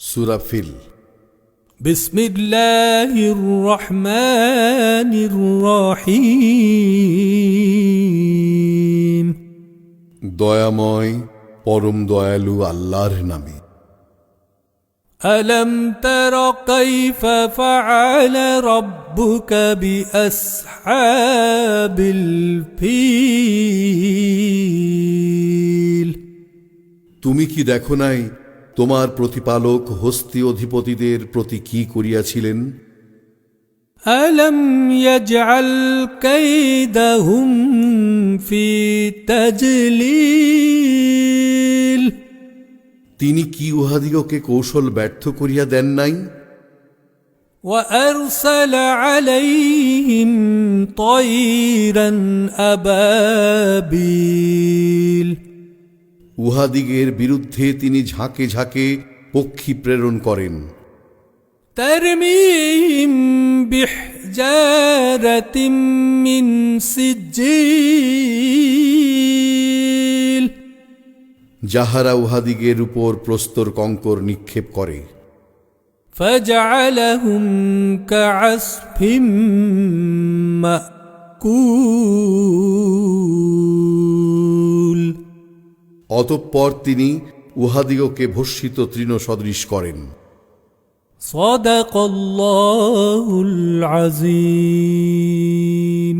সুরাফিল بسم الله الرحمن الرحيم দয়াময় পরম দয়ালু আল্লাহর নামে ألم تر كيف فعل ربك بأصحاب الفيل তুমি কি দেখো নাই তোমার প্রতিপালক হস্তি অধিপতিদের প্রতি কি করিয়াছিলেন ألم يجعل كيدهم في تجليل তিনি কি উহাদিগকে কৌশল ব্যর্থ করিয়া দেন নাই وأرسل عليهم طيرا أبابيل উহাদিগের বিরুদ্ধে তিনি ঝাঁকে ঝাঁকে পক্ষী প্রেরণ করেন ترميهم بحجارة من سجيل যাহারা উহাদিগের উপর প্রস্তর কঙ্কর নিক্ষেপ করে فجعلهم كعصف مأكول অতঃপর তিনি উহাদিগকে ভস্মিত তৃণ সদৃশ করেন صدق الله العظيم